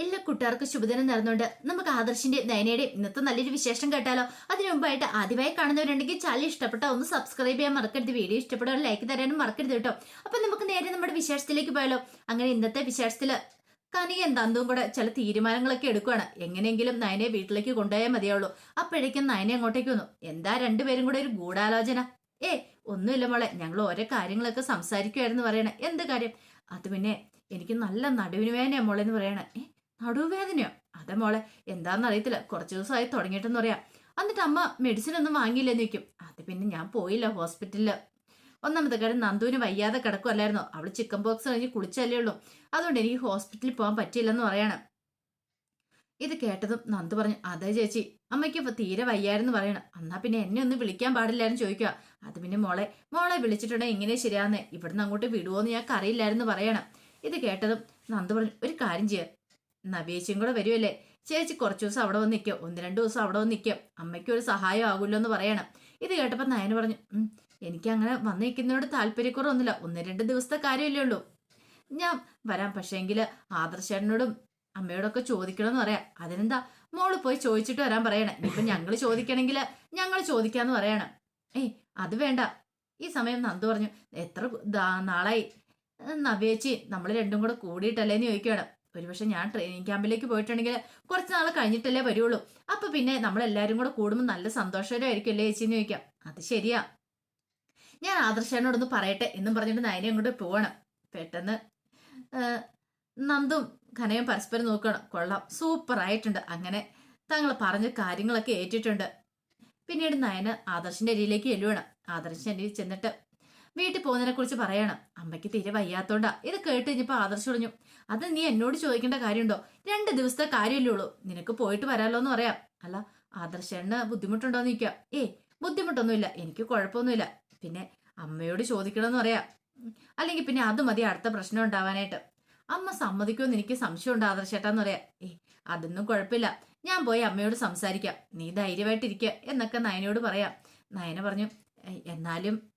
എല്ലാ കൂട്ടുകാർക്കും ശുഭദിനം നടന്നുകൊണ്ട് നമുക്ക് ആദർശിന്റെ നയനയുടെ ഇന്നത്തെ നല്ലൊരു വിശേഷം കേട്ടാലോ? അതിനു മുമ്പായിട്ട് ആദ്യമായി കാണുന്നവരുണ്ടെങ്കിൽ ചാനൽ ഇഷ്ടപ്പെട്ട ഒന്ന് സബ്സ്ക്രൈബ് ചെയ്യാൻ മറക്കരുത്. വീഡിയോ ഇഷ്ടപ്പെട്ട ലൈക്ക് തരാനും മറക്കരുത് കേട്ടോ. അപ്പൊ നമുക്ക് നേരെ നമ്മുടെ വിശേഷത്തിലേക്ക് പോയാലോ? അങ്ങനെ ഇന്നത്തെ വിശേഷത്തിൽ കനികയും തന്തും കൂടെ ചില തീരുമാനങ്ങളൊക്കെ എടുക്കുകയാണ് എങ്ങനെയെങ്കിലും നയനെ വീട്ടിലേക്ക് കൊണ്ടുപോയാൽ മതിയാവുള്ളൂ. അപ്പോഴേക്കും നയനെ അങ്ങോട്ടേക്ക് വന്നു. എന്താ രണ്ടുപേരും കൂടെ ഒരു ഗൂഢാലോചന? ഏ ഒന്നുമില്ല മോളെ. ഞങ്ങൾ ഓരോ കാര്യങ്ങളൊക്കെ സംസാരിക്കുമായിരുന്നു പറയണേ. എന്ത് കാര്യം? അത് പിന്നെ എനിക്ക് നല്ല നടുവിന് വേദനയാ മോളെന്ന് പറയണേ. നടുവേദനയോ? അതെ മോളെ എന്താണെന്ന് അറിയത്തില്ല. കുറച്ച് ദിവസമായി തുടങ്ങിയിട്ടെന്ന് പറയാം. എന്നിട്ട് അമ്മ മെഡിസിൻ ഒന്നും വാങ്ങിയില്ലെന്ന് വെക്കും അത് പിന്നെ ഞാൻ പോയില്ല ഹോസ്പിറ്റലിൽ ഒന്നാമത്തെ കാര്യം നന്ദുവിന് വയ്യാതെ കിടക്കുമല്ലായിരുന്നോ അവൾ ചിക്കൻ ബോക്സ് കഴിഞ്ഞ് കുളിച്ചല്ലേ ഉള്ളൂ. അതുകൊണ്ട് എനിക്ക് ഹോസ്പിറ്റലിൽ പോകാൻ പറ്റിയില്ലെന്ന് പറയണം. ഇത് കേട്ടതും നന്ദു പറഞ്ഞു അതെ ചേച്ചി. അമ്മയ്ക്ക് ഇപ്പൊ തീരെ വയ്യായിരുന്നു പറയണം. എന്നാ പിന്നെ എന്നെ ഒന്ന് വിളിക്കാൻ പാടില്ലായിരുന്നു ചോദിക്കുക. അത് പിന്നെ മോളെ മോളെ വിളിച്ചിട്ടുണ്ടെങ്കിൽ ഇങ്ങനെ ശരിയാന്ന് ഇവിടുന്ന് അങ്ങോട്ട് വിടുവോന്ന് ഞങ്ങൾക്ക് അറിയില്ലായിരുന്നു പറയണം. ഇത് കേട്ടതും നന്ദു പറഞ്ഞു ഒരു കാര്യം ചെയ്യാം. നവീച്ചും കൂടെ വരുമല്ലേ ചേച്ചി കുറച്ചു ദിവസം അവിടെ വന്ന് നിൽക്കും. ഒന്ന് രണ്ട് ദിവസം അവിടെ വന്ന് നിൽക്കും. അമ്മയ്ക്ക് ഒരു സഹായം ആകുമല്ലോ എന്ന് പറയണം. ഇത് കേട്ടപ്പോൾ നയന് പറഞ്ഞു എനിക്ക് അങ്ങനെ വന്നിരിക്കുന്നതിനോട് താല്പര്യക്കുറവൊന്നുമില്ല. ഒന്ന് രണ്ട് ദിവസത്തെ കാര്യമില്ലേ ഉള്ളൂ. ഞാൻ വരാം. പക്ഷേങ്കിൽ ആദർശേട്ടനോടും അമ്മയോടൊക്കെ ചോദിക്കണമെന്ന് പറയാം. അതിനെന്താ? മോൾ പോയി ചോദിച്ചിട്ട് വരാൻ പറയണേ. ഇനിയിപ്പം ഞങ്ങൾ ചോദിക്കണമെങ്കിൽ ഞങ്ങൾ ചോദിക്കാന്ന് പറയണം. ഏയ് അത് വേണ്ട. ഈ സമയം നന്ദു പറഞ്ഞു എത്ര നാളായി. നവ്യേച്ചി നമ്മൾ രണ്ടും കൂടെ കൂടിയിട്ടല്ലേന്ന് ചോദിക്കുകയാണ്. ഒരുപക്ഷെ ഞാൻ ട്രെയിനിങ് ക്യാമ്പിലേക്ക് പോയിട്ടുണ്ടെങ്കിൽ കുറച്ച് നാൾ കഴിഞ്ഞിട്ടല്ലേ വരുള്ളൂ. അപ്പൊ പിന്നെ നമ്മളെല്ലാരും കൂടെ കൂടുമ്പോൾ നല്ല സന്തോഷകരമായിരിക്കും അല്ലേ ചേച്ചി എന്ന് ചോദിക്കാം. അത് ശരിയാ. ഞാൻ ആദർശനോടൊന്ന് പറയട്ടെ എന്നും പറഞ്ഞിട്ട് നയനെ അങ്ങോട്ട് പോവണം പെട്ടെന്ന് നന്ദും ഖനയും പരസ്പരം നോക്കണം. കൊള്ളാം. സൂപ്പർ ആയിട്ടുണ്ട്. അങ്ങനെ തങ്ങൾ പറഞ്ഞ കാര്യങ്ങളൊക്കെ ഏറ്റിട്ടുണ്ട്. പിന്നീട് നയന് ആദർശിന്റെ അരിയിലേക്ക് എല്ലുവണം ആദർശിന്റെ അരിയിൽ ചെന്നിട്ട് വീട്ടിൽ പോകുന്നതിനെ കുറിച്ച് പറയണം. അമ്മയ്ക്ക് തീരെ വയ്യാത്തോണ്ടാ. ഇത് കേട്ട് കഴിഞ്ഞപ്പോ ആദർശ് പറഞ്ഞു അത് നീ എന്നോട് ചോദിക്കേണ്ട കാര്യമുണ്ടോ? രണ്ട് ദിവസത്തെ കാര്യമല്ലേ ഉള്ളൂ. നിനക്ക് പോയിട്ട് വരാലോ എന്ന് പറയാം. അല്ല ആദർശേണ് ബുദ്ധിമുട്ടുണ്ടോ എന്ന് ചോദിക്കാം. ഏയ് ബുദ്ധിമുട്ടൊന്നുമില്ല. എനിക്ക് കുഴപ്പമൊന്നുമില്ല. പിന്നെ അമ്മയോട് ചോദിക്കണമെന്ന് പറയാം. അല്ലെങ്കിൽ പിന്നെ അത് മതി അടുത്ത പ്രശ്നം ഉണ്ടാവാനായിട്ട്. അമ്മ സമ്മതിക്കുമെന്ന് എനിക്ക് സംശയമുണ്ട് ആദർശേട്ടാന്ന് പറയാം. ഏ അതൊന്നും കുഴപ്പമില്ല. ഞാൻ പോയി അമ്മയോട് സംസാരിക്കാം. നീ ധൈര്യമായിട്ടിരിക്കുക എന്നൊക്കെ നയനയോട് പറയാം. നയന പറഞ്ഞു എന്നാലും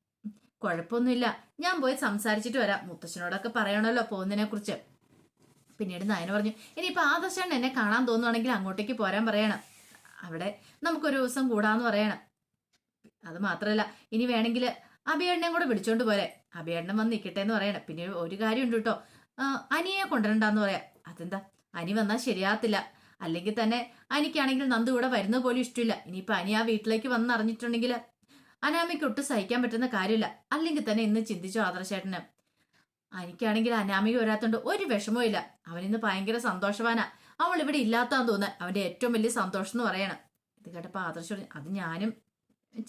കുഴപ്പമൊന്നുമില്ല. ഞാൻ പോയി സംസാരിച്ചിട്ട് വരാം. മുത്തശ്ശനോടൊക്കെ പറയണല്ലോ പോകുന്നതിനെ കുറിച്ച് പിന്നീട് നയന പറഞ്ഞു ഇനിയിപ്പോൾ ആദർശാണ് എന്നെ കാണാൻ തോന്നുവാണെങ്കിൽ അങ്ങോട്ടേക്ക് പോരാൻ പറയണം. അവിടെ നമുക്കൊരു ദിവസം കൂടാന്ന് പറയണം. അത് മാത്രമല്ല ഇനി വേണമെങ്കിൽ അഭിയേട്ടനെയും കൂടെ വിളിച്ചോണ്ട് പോരെ. അഭിയേട്ടനം വന്ന് നിൽക്കട്ടെ എന്ന് പറയണം. പിന്നെ ഒരു കാര്യമുണ്ട് കേട്ടോ. അനിയെ കൊണ്ടുവരണ്ടെന്ന് പറയാം. അതെന്താ? അനി വന്നാൽ ശരിയാകത്തില്ല. അല്ലെങ്കിൽ തന്നെ അനിക്കാണെങ്കിൽ നന്ദു ഇവിടെ വരുന്നത് പോലും ഇഷ്ടമില്ല. ഇനിയിപ്പോൾ അനി ആ വീട്ടിലേക്ക് വന്ന് അറിഞ്ഞിട്ടുണ്ടെങ്കിൽ അനാമയ്ക്ക് ഒട്ടും സഹിക്കാൻ പറ്റുന്ന കാര്യമില്ല. അല്ലെങ്കിൽ തന്നെ ഇന്ന് ചിന്തിച്ചു ആദർശേട്ടന്. എനിക്കാണെങ്കിൽ അനാമിക വരാത്തോണ്ട് ഒരു വിഷമവും ഇല്ല. അവനിന്ന് ഭയങ്കര സന്തോഷവാനാ. അവൾ ഇവിടെ ഇല്ലാത്താന്ന് തോന്നുന്നത് അവന്റെ ഏറ്റവും വലിയ സന്തോഷം എന്ന് പറയണം. ഇത് കേട്ടപ്പോൾ ആദർശ് അത് ഞാനും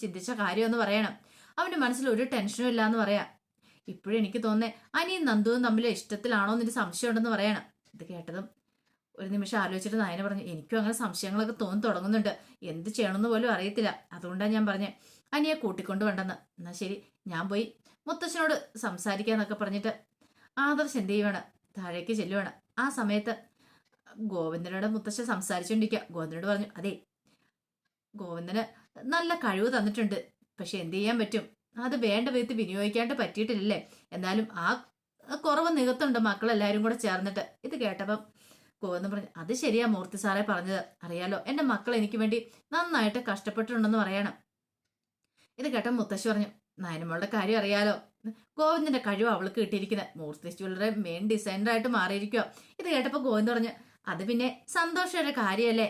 ചിന്തിച്ച കാര്യമെന്ന് പറയണം. അവന്റെ മനസ്സിൽ ഒരു ടെൻഷനും ഇല്ല എന്ന് പറയാം. ഇപ്പോഴും എനിക്ക് തോന്നുന്നേ അനിയും നന്ദുവും തമ്മിൽ ഇഷ്ടത്തിലാണോ എന്നൊരു സംശയം ഉണ്ടെന്ന് പറയണം. ഇത് കേട്ടതും ഒരു നിമിഷം ആലോചിച്ചിട്ട് നായന പറഞ്ഞു എനിക്കും അങ്ങനെ സംശയങ്ങളൊക്കെ തോന്നി തുടങ്ങുന്നുണ്ട്. എന്ത് ചെയ്യണമെന്ന് പോലും അറിയത്തില്ല. അതുകൊണ്ടാണ് ഞാൻ പറഞ്ഞത് അനിയെ കൂട്ടിക്കൊണ്ടു വേണ്ടെന്ന്. എന്നാ ശരി ഞാൻ പോയി മുത്തശ്ശനോട് സംസാരിക്കാന്നൊക്കെ പറഞ്ഞിട്ട് ആദർശ് എന്ത് ചെയ്യുവാണ്? താഴേക്ക് ചെല്ലുവാണ്. ആ സമയത്ത് ഗോവിന്ദനോട് മുത്തശ്ശൻ സംസാരിച്ചുകൊണ്ടിരിക്കുക ഗോവിന്ദനോട് പറഞ്ഞു അതെ ഗോവിന്ദന് നല്ല കഴിവ് തന്നിട്ടുണ്ട്. പക്ഷെ എന്ത് ചെയ്യാൻ പറ്റും? അത് വേണ്ട വിധത്തിൽ വിനിയോഗിക്കാണ്ട് പറ്റിയിട്ടില്ലല്ലേ? എന്നാലും ആ കുറവ് നികത്തുണ്ട് മക്കളെല്ലാവരും കൂടെ ചേർന്നിട്ട്. ഇത് കേട്ടപ്പം ഗോവിന്ദൻ പറഞ്ഞു അത് ശരിയാ മൂർത്തി സാറേ പറഞ്ഞത്. അറിയാലോ എന്റെ മക്കൾ എനിക്ക് വേണ്ടി നന്നായിട്ട് കഷ്ടപ്പെട്ടിട്ടുണ്ടെന്ന് പറയണം. ഇത് കേട്ട മുത്തശ്ശി പറഞ്ഞു നയനമ്മളുടെ കാര്യം അറിയാലോ. ഗോവിന്ദന്റെ കഴിവ് അവൾക്ക് കിട്ടിയിരിക്കുന്നത് മൂർത്തി ജ്വല്ലറി മെയിൻ ഡിസൈനറായിട്ട് മാറിയിരിക്കുക ഇത് കേട്ടപ്പോൾ ഗോവിന്ദ് പറഞ്ഞു അത് പിന്നെ സന്തോഷയുടെ കാര്യമല്ലേ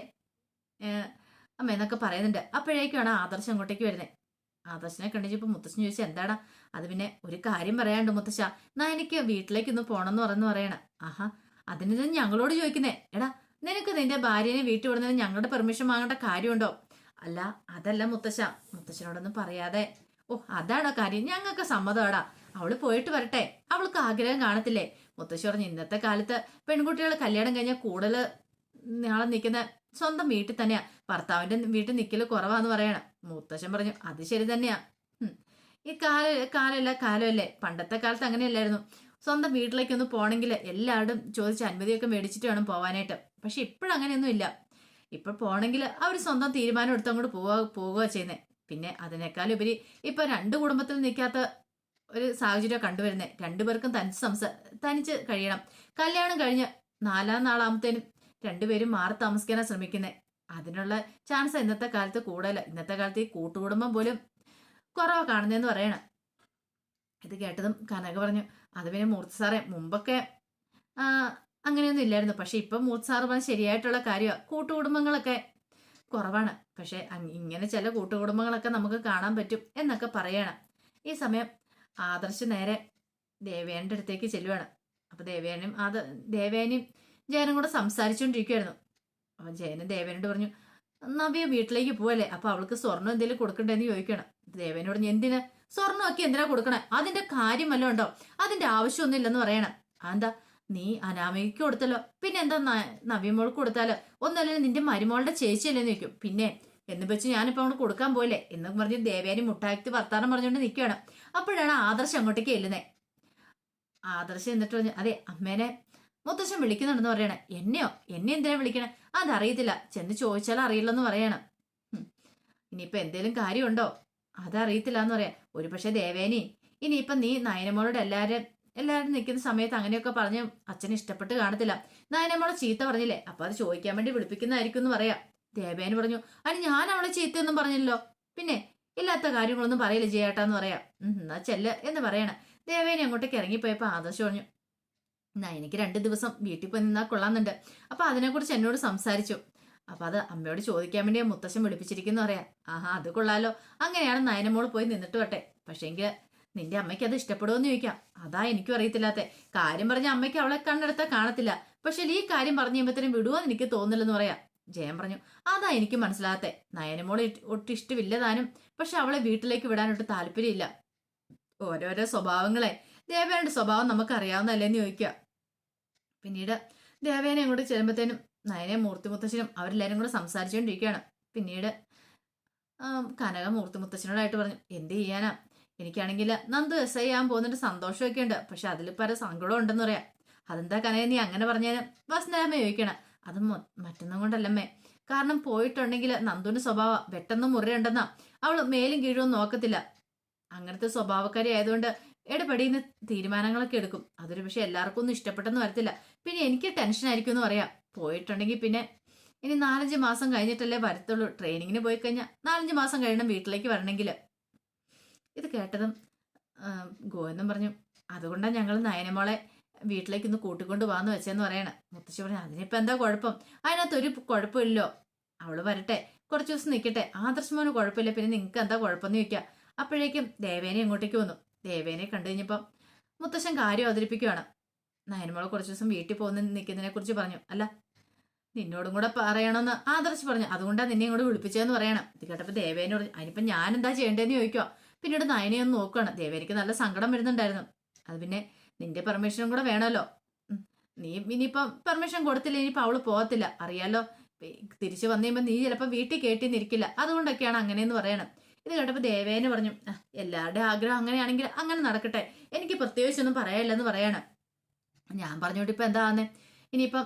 അമ്മ എന്നൊക്കെ പറയുന്നുണ്ട്. അപ്പോഴേക്കാണ് ആദർശം അങ്ങോട്ടേക്ക് വരുന്നത് ആദർശനെ കണ്ടിച്ചപ്പോൾ മുത്തശ്ശൻ ചോദിച്ചു എന്താടാ? അത് പിന്നെ ഒരു കാര്യം പറയാണ്ട് മുത്തശ്ശ. എന്നാ എനിക്ക് വീട്ടിലേക്ക് ഒന്ന് എന്ന് പറഞ്ഞു പറയണം. ആഹാ അതിന് ഞങ്ങളോട് ചോദിക്കുന്നേ. എടാ നിനക്ക് നിന്റെ ഭാര്യനെ വീട്ടിൽ വിടുന്നതിന് ഞങ്ങളുടെ പെർമിഷൻ വാങ്ങേണ്ട കാര്യമുണ്ടോ? അല്ല അതല്ല മുത്തശ്ശ. മുത്തശ്ശനോടൊന്നും പറയാതെ ഓ അതാണോ കാര്യം? ഞങ്ങൾക്ക് സമ്മതമാടാ അവൾ പോയിട്ട് വരട്ടെ. അവൾക്ക് ആഗ്രഹം കാണത്തില്ലേ? മുത്തശ്ശി പറഞ്ഞു ഇന്നത്തെ കാലത്ത് പെൺകുട്ടികൾ കല്യാണം കഴിഞ്ഞാൽ കൂടുതൽ നാളെ നിൽക്കുന്ന സ്വന്തം വീട്ടിൽ തന്നെയാ. ഭർത്താവിന്റെ വീട്ടിൽ നിൽക്കൽ കുറവാന്ന് പറയണം. മുത്തശ്ശൻ പറഞ്ഞു അത് ശരി തന്നെയാ. ഈ കാല കാലമല്ല കാലമല്ലേ. പണ്ടത്തെ കാലത്ത് അങ്ങനെയല്ലായിരുന്നു. സ്വന്തം വീട്ടിലേക്കൊന്ന് പോകണമെങ്കിൽ എല്ലാവരും ചോദിച്ച് അനുമതിയൊക്കെ മേടിച്ചിട്ട് വേണം പോവാനായിട്ട്. പക്ഷെ ഇപ്പോഴങ്ങനെയൊന്നും ഇല്ല ഇപ്പോൾ പോകണമെങ്കിൽ അവർ സ്വന്തം തീരുമാനം എടുത്ത് അങ്ങോട്ട് പോവുക പോവുക ചെയ്യുന്നത് പിന്നെ അതിനേക്കാളുപരി ഇപ്പൊ രണ്ട് കുടുംബത്തിൽ നിൽക്കാത്ത ഒരു സാഹചര്യം കണ്ടുവരുന്നത് രണ്ടുപേർക്കും തനിച്ച് സംസാ തനിച്ച് കഴിയണം. കല്യാണം കഴിഞ്ഞ് നാലാം നാളാമത്തേനും രണ്ടുപേരും മാറി താമസിക്കാനാണ് ശ്രമിക്കുന്നത് അതിനുള്ള ചാൻസ് ഇന്നത്തെ കാലത്ത് കൂടുതല. ഇന്നത്തെ കാലത്ത് ഈ കൂട്ടുകുടുംബം പോലും കുറവാ കാണുന്നതെന്ന് പറയണം. ഇത് കേട്ടതും കനക പറഞ്ഞു അത് പിന്നെ മൂർത്തി സാറേ മുമ്പൊക്കെ അങ്ങനെയൊന്നും ഇല്ലായിരുന്നു. പക്ഷെ ഇപ്പം മൂർത്തി സാറ് പറഞ്ഞ ശരിയായിട്ടുള്ള കാര്യമാണ് കൂട്ടുകുടുംബങ്ങളൊക്കെ കുറവാണ്. പക്ഷെ ഇങ്ങനെ ചില കൂട്ടുകുടുംബങ്ങളൊക്കെ നമുക്ക് കാണാൻ പറ്റും എന്നൊക്കെ പറയണം. ഈ സമയം ആദർശ് നേരെ ദേവേന്റെ അടുത്തേക്ക് ചെല്ലുവാണ്. അപ്പൊ ദേവേനും ആദ ദേവേനും ജയനും കൂടെ സംസാരിച്ചുകൊണ്ടിരിക്കുവായിരുന്നു അപ്പൊ ജയനും ദേവേനോട് പറഞ്ഞു നവ്യ വീട്ടിലേക്ക് പോവല്ലേ? അപ്പൊ അവൾക്ക് സ്വർണം എന്തെങ്കിലും കൊടുക്കണ്ടെന്ന് ചോദിക്കണം. ദേവേനോട് പറഞ്ഞു എന്തിന്? സ്വർണമൊക്കെ എന്തിനാ കൊടുക്കണേ? അതിന്റെ കാര്യം വല്ലതും ഉണ്ടോ? അതിന്റെ ആവശ്യമൊന്നുമില്ലെന്ന് പറയണം. അതെന്താ? നീ അനാമികയ്ക്ക് കൊടുത്തല്ലോ. പിന്നെ എന്താ നവ്യമോൾക്ക് കൊടുത്താലോ? ഒന്നല്ലല്ലോ നിന്റെ മരുമോളുടെ ചേച്ചിയല്ലേന്ന് വെക്കും പിന്നെ എന്ന് വെച്ച് ഞാനിപ്പോ അങ്ങോട്ട് കൊടുക്കാൻ പോയില്ലേ? എന്ന് പറഞ്ഞ് ദേവേനി മുട്ടാക്കി വർത്താനം പറഞ്ഞുകൊണ്ട് നിൽക്കുകയാണ് അപ്പോഴാണ് ആദർശം അങ്ങോട്ടേക്ക് എല്ലുന്നേ ആദർശം എന്നിട്ട് പറഞ്ഞു അതെ അമ്മേനെ മുത്തശ്ശൻ വിളിക്കുന്നുണ്ടെന്ന് പറയണേ. എന്നെയോ? എന്നെ എന്തിനാ വിളിക്കണേ? അതറിയത്തില്ല. ചെന്ന് ചോദിച്ചാൽ അറിയില്ലെന്ന് പറയണം. ഹും. ഇനിയിപ്പോ എന്തേലും കാര്യമുണ്ടോ? അതറിയത്തില്ല എന്ന് പറയാം. ഒരു പക്ഷേ ദേവേനി ഇനിയിപ്പൊ നീ നയനമോളോട് എല്ലാരും എല്ലാവരും നിൽക്കുന്ന സമയത്ത് അങ്ങനെയൊക്കെ പറഞ്ഞ് അച്ഛന് ഇഷ്ടപ്പെട്ട് കാണത്തില്ല. നയനമോളെ ചീത്ത പറഞ്ഞില്ലേ? അപ്പൊ അത് ചോദിക്കാൻ വേണ്ടി വിളിപ്പിക്കുന്നതായിരിക്കും എന്ന് പറയാം. ദേവേന് പറഞ്ഞു അതിന് ഞാൻ അവളെ ചീത്തയൊന്നും പറഞ്ഞില്ലല്ലോ. പിന്നെ ഇല്ലാത്ത കാര്യങ്ങളൊന്നും പറയില്ല ജയേട്ടാന്ന് പറയാം. എന്നാ ചെല്ല എന്ന് പറയണ. ദേവേനെ അങ്ങോട്ടേക്ക് ഇറങ്ങിപ്പോയപ്പോ ആദർശം പറഞ്ഞു എന്നാ എനിക്ക് രണ്ട് ദിവസം വീട്ടിൽ പോയി നിന്നാ കൊള്ളാന്നുണ്ട് അപ്പൊ അതിനെക്കുറിച്ച് എന്നോട് സംസാരിച്ചു. അപ്പൊ അത് അമ്മയോട് ചോദിക്കാൻ വേണ്ടി മുത്തശ്ശൻ വിളിപ്പിച്ചിരിക്കുന്നു പറയാം. ആഹാ അത് കൊള്ളാലോ. അങ്ങനെയാണ് നയനമോൾ പോയി നിന്നിട്ട് വട്ടെ പക്ഷേങ്കിൽ നിന്റെ അമ്മയ്ക്ക് അത് ഇഷ്ടപ്പെടുമെന്ന് ചോദിക്കാം. അതാ എനിക്കും അറിയത്തില്ലാത്ത. കാര്യം പറഞ്ഞ അമ്മയ്ക്ക് അവളെ കണ്ണെടുത്താൽ കാണത്തില്ല. പക്ഷെ ഈ കാര്യം പറഞ്ഞു കഴിയുമ്പോൾ വിടുവോന്ന് എനിക്ക് തോന്നില്ലെന്ന് പറയാം. ജയൻ പറഞ്ഞു അതാ എനിക്ക് മനസ്സിലാകത്തെ. നയനമോളെ ഒട്ടും ഇഷ്ടമില്ല താനും. പക്ഷെ അവളെ വീട്ടിലേക്ക് വിടാനൊട്ട് താല്പര്യമില്ല. ഓരോരോ സ്വഭാവങ്ങളെ. ദേവേനയുടെ സ്വഭാവം നമുക്ക് അറിയാവുന്നതല്ലേന്ന് ചോദിക്കുക. പിന്നീട് ദേവേനെ അങ്ങോട്ട് ചെല്ലുമ്പോഴത്തേനും നയനെ മൂർത്തി മുത്തശ്ശനും അവരെല്ലാരും കൂടെ സംസാരിച്ചുകൊണ്ടിരിക്കുകയാണ്. പിന്നീട് കനക മൂർത്തി മുത്തശ്ശനോടായിട്ട് പറഞ്ഞു എന്ത് ചെയ്യാനാ? എനിക്കാണെങ്കിൽ നന്ദു എസ് ഐ ആകാൻ പോകുന്നതിന്റെ സന്തോഷമൊക്കെ ഉണ്ട് പക്ഷെ അതിൽ പല സങ്കടം ഉണ്ടെന്ന് പറയാം. അതെന്താ കനയെ നീ അങ്ങനെ പറഞ്ഞാലും വസ്നമ്മ ചോദിക്കണം. അത് മറ്റൊന്നും കൊണ്ടല്ലമ്മേ. കാരണം പോയിട്ടുണ്ടെങ്കിൽ നന്ദുവിന്റെ സ്വഭാവം വെട്ടെന്ന് മുറിയുണ്ടെന്നാ. അവൾ മേലും കീഴും നോക്കത്തില്ല. അങ്ങനത്തെ സ്വഭാവക്കാരി ആയതുകൊണ്ട് ഇടപെടിയുന്ന തീരുമാനങ്ങളൊക്കെ എടുക്കും. അതൊരു പക്ഷെ എല്ലാവർക്കും ഒന്നും ഇഷ്ടപ്പെട്ടെന്ന് വരത്തില്ല. പിന്നെ എനിക്ക് ടെൻഷൻ ആയിരിക്കും എന്ന് പറയാം. പോയിട്ടുണ്ടെങ്കിൽ പിന്നെ ഇനി നാലഞ്ച് മാസം കഴിഞ്ഞിട്ടല്ലേ വരത്തുള്ളൂ. ട്രെയിനിങ്ങിന് പോയി കഴിഞ്ഞാൽ നാലഞ്ച് മാസം കഴിയണം വീട്ടിലേക്ക് വരണമെങ്കിൽ ഇത് കേട്ടതും ഗോവിന്ദൻ പറഞ്ഞു അതുകൊണ്ടാണ് ഞങ്ങൾ നയനമോളെ വീട്ടിലേക്ക് ഇന്ന് കൂട്ടിക്കൊണ്ട് വാന്ന് വെച്ചെന്ന് പറയണ. മുത്തശ്ശി പറഞ്ഞു അതിനിപ്പോ എന്താ കുഴപ്പം? അതിനകത്തൊരു കുഴപ്പമില്ലല്ലോ അവൾ വരട്ടെ കുറച്ച് ദിവസം നിൽക്കട്ടെ ആദർശമോന് കുഴപ്പമില്ല പിന്നെ നിങ്ങൾക്ക് എന്താ കുഴപ്പമെന്ന് ചോദിക്കുക അപ്പോഴേക്കും ദേവേനെ ഇങ്ങോട്ടേക്ക് വന്നു. ദേവേനെ കണ്ടു കഴിഞ്ഞപ്പം മുത്തശ്ശൻ കാര്യം അവതരിപ്പിക്കുകയാണ് നയനമോളെ കുറച്ച് ദിവസം വീട്ടിൽ പോകുന്ന നിൽക്കുന്നതിനെ കുറിച്ച് പറഞ്ഞു. അല്ല നിന്നോടും കൂടെ പറയണമെന്ന് ആദർശ് പറഞ്ഞു. അതുകൊണ്ടാണ് നിന്നെ ഇങ്ങോട്ട് വിളിപ്പിച്ചതെന്ന് പറയണം. ഇത് കേട്ടപ്പോൾ ദേവേനെ പറഞ്ഞു അതിനിപ്പം ഞാൻ എന്താ ചെയ്യേണ്ടതെന്ന് ചോദിക്കുക പിന്നീട് നയനെ ഒന്ന് നോക്കുകയാണ് ദേവേനിക്ക് നല്ല സങ്കടം വരുന്നുണ്ടായിരുന്നു. അത് പിന്നെ നിന്റെ പെർമിഷനും കൂടെ വേണമല്ലോ. നീ ഇനിയിപ്പം പെർമിഷൻ കൊടുത്തില്ല ഇനിയിപ്പോൾ അവൾ പോകത്തില്ല. അറിയാലോ തിരിച്ചു വന്നു കഴിയുമ്പോൾ നീ ചിലപ്പോൾ വീട്ടിൽ കേട്ടിന്നിരിക്കില്ല. അതുകൊണ്ടൊക്കെയാണ് അങ്ങനെയെന്ന് പറയണം. ഇത് കേട്ടപ്പോൾ ദേവേനെ പറഞ്ഞു "ആ, എല്ലാവരുടെയും ആഗ്രഹം അങ്ങനെയാണെങ്കിൽ അങ്ങനെ നടക്കട്ടെ. എനിക്ക് പ്രത്യേകിച്ചൊന്നും പറയാനില്ലെന്ന് പറയണം. ഞാൻ പറഞ്ഞോട്ട് ഇപ്പം എന്താന്ന്? ഇനിയിപ്പം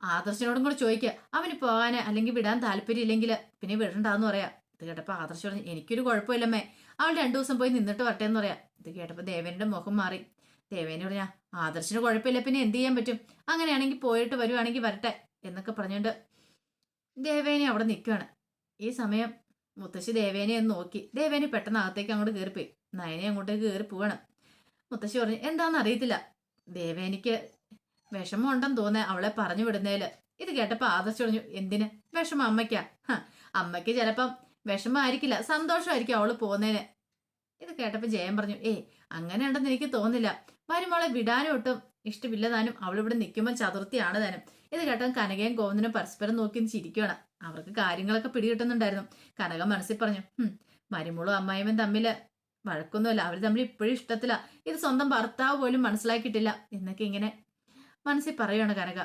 ആദർശനോടും കൂടെ ചോദിക്കുക അവന് പോകാൻ അല്ലെങ്കിൽ വിടാൻ താല്പര്യം ഇല്ലെങ്കിൽ പിന്നെ വിടണ്ടാന്ന് പറയാം. ഇത് കേട്ടപ്പോൾ ആദർശ് പറഞ്ഞു എനിക്കൊരു കുഴപ്പമില്ലമ്മേ. അവൾ രണ്ടു ദിവസം പോയി നിന്നിട്ട് വരട്ടെ എന്ന് പറയാം. ഇത് കേട്ടപ്പോൾ ദേവേന്റെ മുഖം മാറി. ദേവേനെ പറഞ്ഞാ ആദർശിന് കുഴപ്പമില്ല. പിന്നെ എന്ത് ചെയ്യാൻ പറ്റും? അങ്ങനെയാണെങ്കിൽ പോയിട്ട് വരുവാണെങ്കിൽ വരട്ടെ എന്നൊക്കെ പറഞ്ഞുകൊണ്ട് ദേവേനെ അവിടെ നിൽക്കുകയാണ് ഈ സമയം മുത്തശ്ശി ദേവേനെ ഒന്ന് നോക്കി. ദേവേനെ പെട്ടെന്ന് അകത്തേക്ക് അങ്ങോട്ട് കയറിപ്പോയി. നയനെ അങ്ങോട്ടേക്ക് കയറി പോവാണ്. മുത്തശ്ശി പറഞ്ഞു എന്താണെന്ന് അറിയത്തില്ല. ദേവേനിക്ക് വിഷമം ഉണ്ടെന്ന് തോന്നേ അവളെ പറഞ്ഞു വിടുന്നതിൽ ഇത് കേട്ടപ്പോൾ ആദർശ് പറഞ്ഞു എന്തിന്? വിഷമം അമ്മയ്ക്കാ. അമ്മയ്ക്ക് ചിലപ്പം വിഷമമായിരിക്കില്ല. സന്തോഷമായിരിക്കും അവൾ പോകുന്നതിന് ഇത് കേട്ടപ്പോ ജയൻ പറഞ്ഞു ഏ അങ്ങനെ ഉണ്ടെന്ന് എനിക്ക് തോന്നില്ല മരുമോളെ വിടാനും ഒട്ടും ഇഷ്ടമില്ല താനും അവളിവിടെ നിൽക്കുമ്പോൾ ചതുർത്ഥിയാണ് താനും. ഇത് കേട്ടോ കനകയും ഗോവിന്ദനും പരസ്പരം നോക്കി ചിരിക്കുകയാണ് അവർക്ക് കാര്യങ്ങളൊക്കെ പിടികിട്ടുന്നുണ്ടായിരുന്നു. കനക മനസ്സിൽ പറഞ്ഞു "ഹും, മരുമോളും അമ്മായിയും തമ്മിൽ വഴക്കൊന്നുമല്ല. അവർ തമ്മിൽ ഇപ്പോഴും ഇഷ്ടത്തില്ല ഇത് സ്വന്തം ഭർത്താവ് പോലും മനസ്സിലാക്കിയിട്ടില്ല. എന്നൊക്കെ ഇങ്ങനെ മനസ്സിൽ പറയുകയാണ് കനക.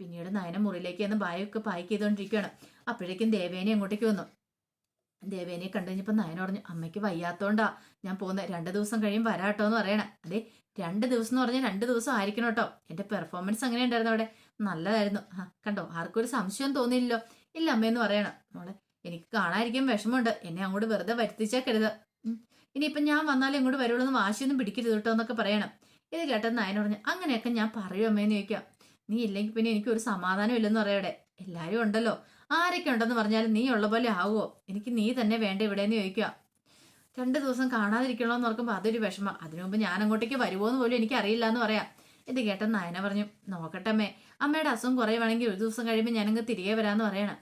പിന്നീട് നയന മുറിയിലേക്ക് എന്ന് ബായൊക്കെ പായ്ക്ക് ചെയ്തുകൊണ്ടിരിക്കുകയാണ് അപ്പോഴേക്കും ദേവേനെ അങ്ങോട്ടേക്ക് വന്നു. ദേവേനെ കണ്ടു കഴിഞ്ഞപ്പോൾ നയന പറഞ്ഞു അമ്മയ്ക്ക് വയ്യാത്തോണ്ടാ ഞാൻ പോകുന്നത് രണ്ട് ദിവസം കഴിയും വരാട്ടോ എന്ന് പറയണേ. അതെ രണ്ട് ദിവസം എന്ന് പറഞ്ഞാൽ രണ്ട് ദിവസം ആയിരിക്കണം കേട്ടോ എന്റെ പെർഫോമൻസ് അങ്ങനെ ഉണ്ടായിരുന്നു അവിടെ. നല്ലതായിരുന്നു. ആ കണ്ടോ? ആർക്കും ഒരു സംശയം തോന്നിയില്ലല്ലോ. ഇല്ല അമ്മയെന്ന് പറയണം. മോളെ എനിക്ക് കാണാതിരിക്കാൻ വിഷമമുണ്ട്. എന്നെ അങ്ങോട്ട് വെറുതെ വരുത്തിച്ചേക്കരുത് കരുത്. ഇനിയിപ്പം ഞാൻ വന്നാലും ഇങ്ങോട്ട് വരുള്ളൂ എന്ന് വാശിയൊന്നും പിടിക്കരുത് കേട്ടോ എന്നൊക്കെ പറയണം. ഇത് കേട്ടത് നയന പറഞ്ഞു അങ്ങനെയൊക്കെ ഞാൻ പറയൂ അമ്മയെന്ന് ചോദിക്കാം. നീ ഇല്ലെങ്കിൽ പിന്നെ എനിക്ക് ഒരു സമാധാനം ഇല്ലെന്ന് പറയടെ എല്ലാവരും ഉണ്ടല്ലോ. ആരൊക്കെ ഉണ്ടെന്ന് പറഞ്ഞാലും നീ ഉള്ള പോലെ ആവുമോ എനിക്ക് നീ തന്നെ വേണ്ട ഇവിടെയെന്ന് ചോദിക്കുക. രണ്ട് ദിവസം കാണാതിരിക്കണമെന്ന് ഓർക്കുമ്പോൾ അതൊരു വിഷമം. അതിനു മുമ്പ് ഞാൻ അങ്ങോട്ടേക്ക് വരുമോ എന്ന് പോലും എനിക്ക് അറിയില്ല എന്ന് പറയാം. ഇത് കേട്ട നായന പറഞ്ഞു നോക്കട്ടെ അമ്മേ അമ്മയുടെ അസുഖം കുറയുവാണെങ്കിൽ ഒരു ദിവസം കഴിയുമ്പോൾ ഞാനങ്ങ് തിരികെ വരാമെന്ന് പറയണം.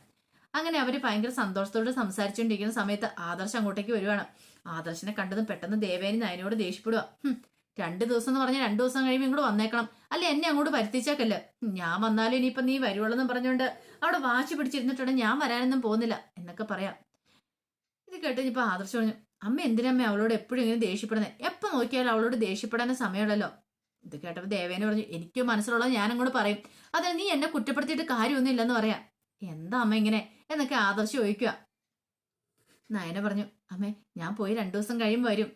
അങ്ങനെ അവർ ഭയങ്കര സന്തോഷത്തോട് സംസാരിച്ചുകൊണ്ടിരിക്കുന്ന സമയത്ത് ആദർശ് അങ്ങോട്ടേക്ക് വരുവാണ്. ആദർശനെ കണ്ടതും പെട്ടെന്ന് ദേവേനി നയനോട് ദേഷ്യപ്പെടുക "ഹും, രണ്ട് ദിവസം എന്ന് പറഞ്ഞാൽ രണ്ട് ദിവസം കഴിയുമ്പോൾ ഇങ്ങോട്ട് വന്നേക്കണം. അല്ല എന്നെ അങ്ങോട്ട് വരുത്തിച്ചേക്കല്ല? ഞാൻ വന്നാലും ഇനിയിപ്പം നീ വരുവുള്ളെന്നും പറഞ്ഞുകൊണ്ട് അവിടെ വാശി പിടിച്ചിരുന്നിട്ടുണ്ട് ഞാൻ വരാനൊന്നും പോകുന്നില്ല എന്നൊക്കെ പറയാം. ഇത് കേട്ട് ഇനിയിപ്പോൾ ആദർശ് പറഞ്ഞു അമ്മ എന്തിനമ്മ അവളോട് എപ്പോഴും ഇങ്ങനെ ദേഷ്യപ്പെടുന്നത് എപ്പോൾ നോക്കിയാലും അവളോട് ദേഷ്യപ്പെടാൻ സമയമുള്ളല്ലോ? ഇത് കേട്ടപ്പോൾ ദേവേനെ പറഞ്ഞു എനിക്ക് മനസ്സിലുള്ളത് ഞാൻ അങ്ങോട്ട് പറയും. അതിന് നീ എന്നെ കുറ്റപ്പെടുത്തിയിട്ട് കാര്യമൊന്നും ഇല്ലെന്ന് പറയാം. എന്താ അമ്മ ഇങ്ങനെ? എന്നൊക്കെ ആദർശ് ചോദിക്കുക നയന പറഞ്ഞു അമ്മേ ഞാൻ പോയി രണ്ടു ദിവസം കഴിയുമ്പോൾ വരും.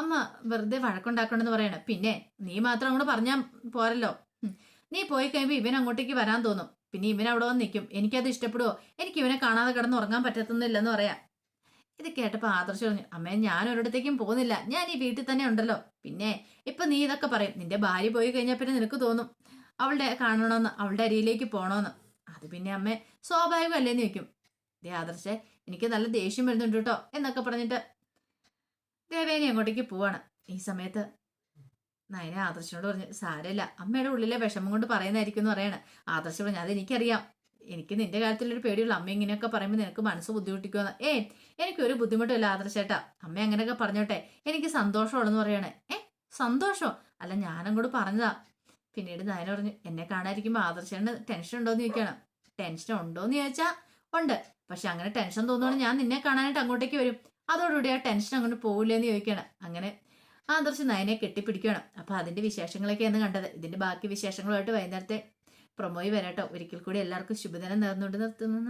അമ്മ വെറുതെ വഴക്കുണ്ടാക്കണമെന്ന് പറയണ. പിന്നെ നീ മാത്രം അങ്ങോട്ട് പറഞ്ഞാൽ പോരല്ലോ. നീ പോയി കഴിയുമ്പോൾ ഇവൻ അങ്ങോട്ടേക്ക് വരാൻ തോന്നും. പിന്നെ ഇവൻ അവിടെ വന്ന് നിൽക്കും. എനിക്കത് ഇഷ്ടപ്പെടുവോ? എനിക്ക് ഇവനെ കാണാതെ കിടന്ന് ഉറങ്ങാൻ പറ്റത്തൊന്നുമില്ലെന്ന് പറയാം. ഇത് കേട്ടപ്പോൾ ആദർശ് പറഞ്ഞു അമ്മേ ഞാൻ ഒരിടത്തേക്കും പോകുന്നില്ല. ഞാൻ ഈ വീട്ടിൽ തന്നെ ഉണ്ടല്ലോ. പിന്നെ ഇപ്പൊ നീ ഇതൊക്കെ പറയും. നിന്റെ ഭാര്യ പോയി കഴിഞ്ഞാൽ പിന്നെ നിനക്ക് തോന്നും അവളുടെ കാണണമെന്ന് അവളുടെ അരിയിലേക്ക് പോകണമെന്ന് അത് പിന്നെ അമ്മേ സ്വാഭാവികമല്ലേന്ന് ചോദിക്കും. ദേ ആദർശേ എനിക്ക് നല്ല ദേഷ്യം വരുന്നുണ്ട് കേട്ടോ എന്നൊക്കെ പറഞ്ഞിട്ട് ദേവേനി അങ്ങോട്ടേക്ക് പോവാണ്. ഈ സമയത്ത് നയന ആദർശനോട് പറഞ്ഞു സാരമില്ല അമ്മയുടെ ഉള്ളിലെ വിഷമം കൊണ്ട് പറയുന്നതായിരിക്കും എന്ന് പറയാണ്. ആദർശ് പറഞ്ഞു അത് എനിക്കറിയാം എനിക്ക് നിന്റെ കാര്യത്തിലൊരു പേടിയുള്ള. അമ്മ ഇങ്ങനെയൊക്കെ പറയുമ്പോൾ നിനക്ക് മനസ്സ് ബുദ്ധിമുട്ടിക്കുമെന്ന്. ഏ എനിക്കൊരു ബുദ്ധിമുട്ടില്ല ആദർശേട്ടാ. അമ്മ അങ്ങനെയൊക്കെ പറഞ്ഞോട്ടെ. എനിക്ക് സന്തോഷമുള്ളെന്ന് പറയണേ. ഏ സന്തോഷം? അല്ല ഞാനും കൂടെ പറഞ്ഞതാ. പിന്നീട് നയന പറഞ്ഞു എന്നെ കാണാതിരിക്കുമ്പോൾ ആദർശന് ടെൻഷൻ ഉണ്ടോന്ന് ചോദിക്കുകയാണ് ടെൻഷൻ ഉണ്ടോന്ന് ചോദിച്ചാൽ ഉണ്ട്. പക്ഷെ അങ്ങനെ ടെൻഷൻ തോന്നുവാണെങ്കിൽ ഞാൻ നിന്നെ കാണാനായിട്ട് അങ്ങോട്ടേക്ക് വരും. അതോടുകൂടി ആ ടെൻഷൻ അങ്ങോട്ട് പോവില്ലെന്ന് ചോദിക്കുകയാണ്. അങ്ങനെ ആദർശ് നയനെ കെട്ടിപ്പിടിക്കുകയാണ്. അപ്പൊ അതിന്റെ വിശേഷങ്ങളൊക്കെയാണ് കണ്ടത്. ഇതിന്റെ ബാക്കി വിശേഷങ്ങളുമായിട്ട് വൈകുന്നേരത്തെ പ്രൊമോയി വരാട്ടോ ഒരിക്കൽ കൂടി എല്ലാവർക്കും ശുഭദിനം നേർന്നുകൊണ്ട് നിർത്തുന്നു.